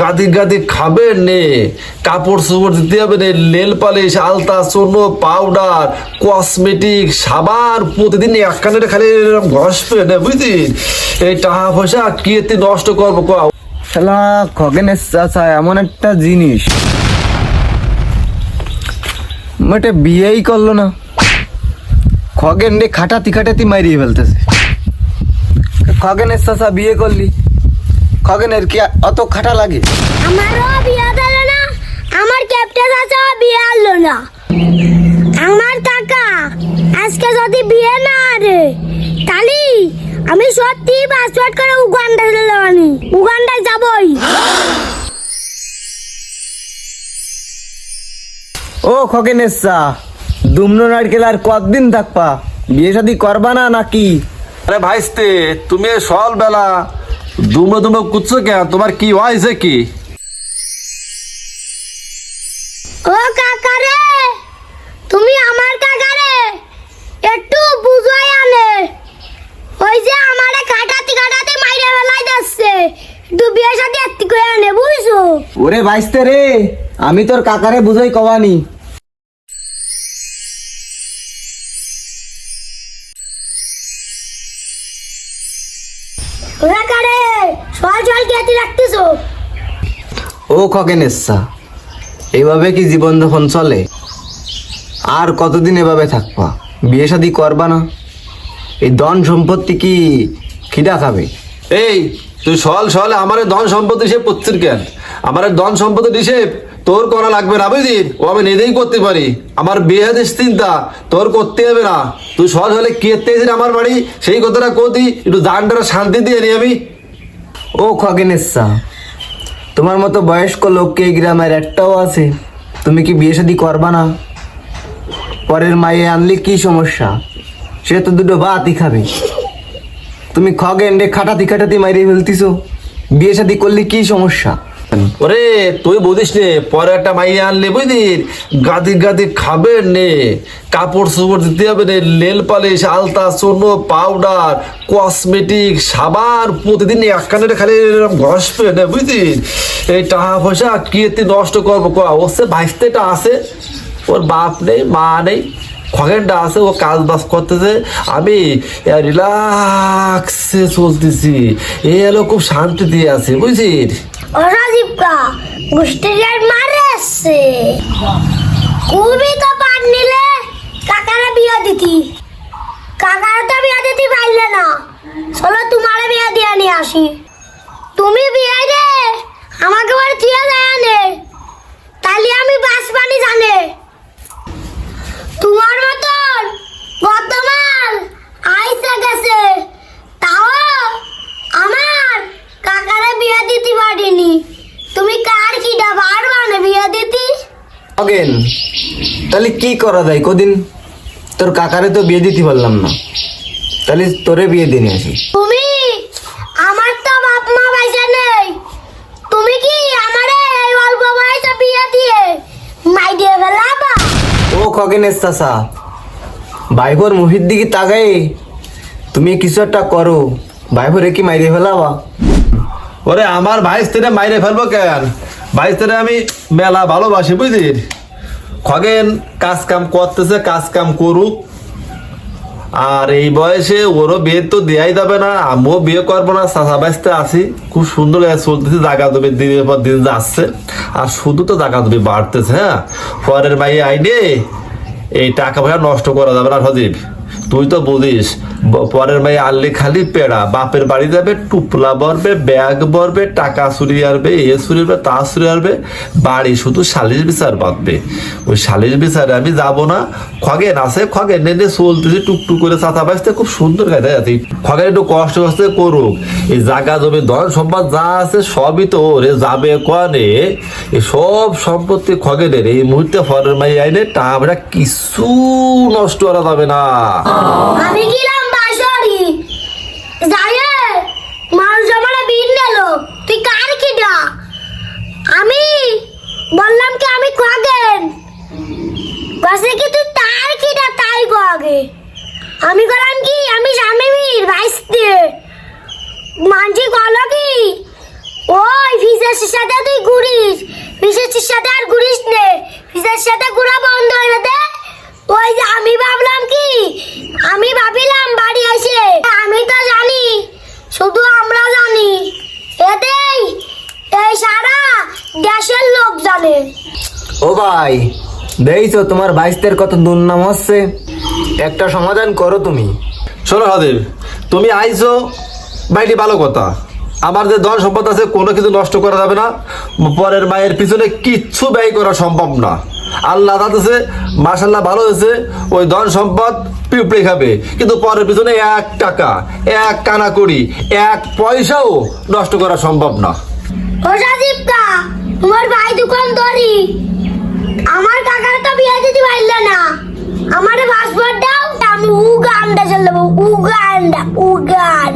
গাদি গাদি খাবে নে, কাপড় চোপড় দিতে হবে নে, নেল পালিশ, আলতা চূর্ণ পাউডার, কসমেটিক, সাবান, প্রতিদিন এক কানের খালি এরকম ঘষবে না, বুঝলি? এই টাকা পয়সা কি এতে নষ্ট করব শালা খগেনের চাচা, এমন একটা জিনিস। মেটে বিয়েই করল না। খগেন রে খাটাতি খাটাতি মারিয়ে ফেলতেছে। খগেনের চাচা, বিয়ে করলি। খগেনের কি অত খাটা লাগে? আমারও বিয়ে দিল না আমার ক্যাপ্টেন আছে বিয়ে আনলো না। আমার কাকা আজকে যদি বিয়ে না আরে তাহলে আমি সত্যি পাসপোর্ট করে উগান্ডা আমি উগান্ডায় যাবই। ও খগেনের চা দুমনো নারকেল আর কতদিন থাকবা? বিয়ে শাদি করবা না নাকি? আরে ভাইস্তে তুমি সকাল বেলা দুমো দুমো কুচ্ছ কেন তোমার কি হয়েছে কি? ও কাকা রে তুমি আমার কাকা রে একটু বুঝাই আনে। ওই যে আমারে কাটাতে কাটাতে মাইরে ফেলাই যাচ্ছে একটু বিয়ে সাথে একটি করে আনে বুঝছ? ওরে ভাইস্তে রে আমি তোর কাকারে বুঝাই কবানি। সল সল কেটে রাখতেছো? ও খগেনের চা এইভাবে কি জীবন যখন চলে? আর কতদিন এভাবে থাকবা? বিয়ে শাদি করবা না? এই ধন সম্পত্তি কি খিদা খাবে? এই তুই সল সল আমার ধন সম্পত্তি হিসেব করছিস কেন? আমার ধন সম্পত্তির হিসেব তোর করা লাগবে না বুঝলি? ও আমি নিজেই করতে পারি। আমার বিয়ে দিস চিন্তা তোর করতে হবে না। তুই সল হলে কেতে আমার বাড়ি? সেই কথাটা কতি একটু জানটা শান্তি দিয়ে নি আমি। ও খগেনের চা তোমার মতো বয়স্ক লোককে এই গ্রামের একটাও আছে, তুমি কি বিয়ে শাদি করবা না? পরের মায়ে আনলে কি সমস্যা? সে তো দুটো বাতি খাবে। তুমি খগেন রে খাটাতি খাটাতি মাইরে ফেলতিছো। বিয়ে শাদি করলে কি সমস্যা? ওরে, তুই বুঝিস নে, পরে একটা মাইয়া আনলে, বুঝলি? গাদি গাদি খাবে নে, কাপড় চোপড় দিতে হবে নে নেল পালিশ, আলতা চূর্ণ পাউডার, কসমেটিক, সাবান, প্রতিদিন এক কানের খালি এরকম ঘষবে না, বুঝলি? এই টাকা পয়সা কি এতে নষ্ট করব কয়া ওর সে ভাইস্তেটা আছে, ওর বাপ নেই, মা নেই, খগেনটা আছে, ও কাজ বাজ করতেছে। আমি রিল্যাক্সে চলতেছি। এ এলো খুব শান্তি দিয়ে আছে বুঝছিস ও রাজীবকা গোষ্ঠীর মারে আসছে খুবই তো পাট নিলে কাকারা বিয়া দিতি। কাকারা বিয়ে দিতে পারলে না। চলো তোমারে বিয়া নিয়ে আসি। তুমি বিয়ে দে, আমাকে যায় নে তাহলে আমি বাস পানি জানে তোমার মতন বর্তমান আইসা গেছে তাও আমার কাকারে বিয়ে দিতে পারিনি তুমি কার কিটা পারবা না বিয়ে দিতে খগেন তাহলে কি করা যায় কদিন? তোর কাকারে তো বিয়ে দিতে পারলাম না। তাহলে তোরে বিয়ে দিয়ে নিয়ে আসি। তুমি? আমার তো বাপ মা পয়সা নেই। তুমি কি আমারে এই অল্প বয়সে বিয়ে দিয়ে মাই দিয়ে ফেলাবা? ও খগেনের চাষা ভাইবোর মুভির দিকে তাকাই তুমি কিছু একটা করো ভাইবোরে কি মাইরে ফেলাবা? ওরে আমার ভাইস তেরে মাইরে ফেলব কেন? ভাইস তেরে আমি মেলা ভালোবাসি বুঝলি? খগেন, কাজ কাম করতেছে, কাজ কাম করুক। আর এই বয়সে ওরও বিয়ে তো দেয়াই যাবে না, আমিও বিয়ে করব না চাষা বাঁচতে আসি খুব সুন্দর চলতেছে জায়গা দেবে দিনের পর দিন যাচ্ছে। আর শুধু তো জায়গা দেবে বাড়তেছে হ্যাঁ? পরের মাইয়ে আইনে এই টাকা পয়সা নষ্ট করা যাবে না সজীব। তুই তো বুঝিস পরের মাইয়ে আনলে খালি পেড়া। বাপের বাড়ি যাবে, টুপলা বরবে ব্যাগ বরবে টাকা চুরি আসবে এ চুরি আসবে তা চুরি আসবে বাড়ি শুধু সালিশ বিচার বাঁধবে। ওই সালিশ বিচারে আমি যাব না। খগেন আছে খগেন এনে চলতেছে, টুকটুক করে চাচা বাঁচতে খুব সুন্দর গাইতে যাচ্ছে খগেন একটু কষ্ট কষ্ট করুক। এই জায়গা, জমি, ধন সম্পদ যা আছে সবই তো রে যাবে কনে। এই সব সম্পত্তি খগেনের এই মুহূর্তে ফরের মাই আইনে টাকা কিছু নষ্ট করা যাবে না। লাগে আমি বললাম কি? আমি জামিমির ভাইস্তে মানছি কল কি ওই ফিজের সাথে তুই ঘুরিস। ফিজের সাথে আর ঘুরিস নে। ফিজের সাথে ঘুরা বন্ধ হয়ে দে ওই যে আমি ভাবলাম কি? আমি ভাবিলাম বাড়ি আসে আমি তো জানি। শুধু আমরা জানি। এদেই এই সারা দেশের লোক জানে। ও ভাই দেই তো তোমার ভাইস্তের কত দুর্নাম হচ্ছে। একটা সমাধান করো তুমি। শোনো হাদিব তুমি আইছো বাইটি ভালো কথা। আমার যে ধন সম্পদ আছে কোনো কিছু নষ্ট করা যাবে না। পরের মায়ের পিছনে কিচ্ছু ব্যয় করা সম্ভব না। আল্লাহ দাদাছে মাসাল্লাহ ভালো হয়েছে ওই ধন সম্পদ পিঁপড়ে খাবে। কিন্তু পরের পিছনে এক টাকা এক কানা করি এক পয়সাও নষ্ট করা সম্ভব না। ও সাজিবকা তোমার ভাই দোকান ধরি আমার কাকার তো বিয়ে দিতে পারলে না। আমারে Uganda, Uganda.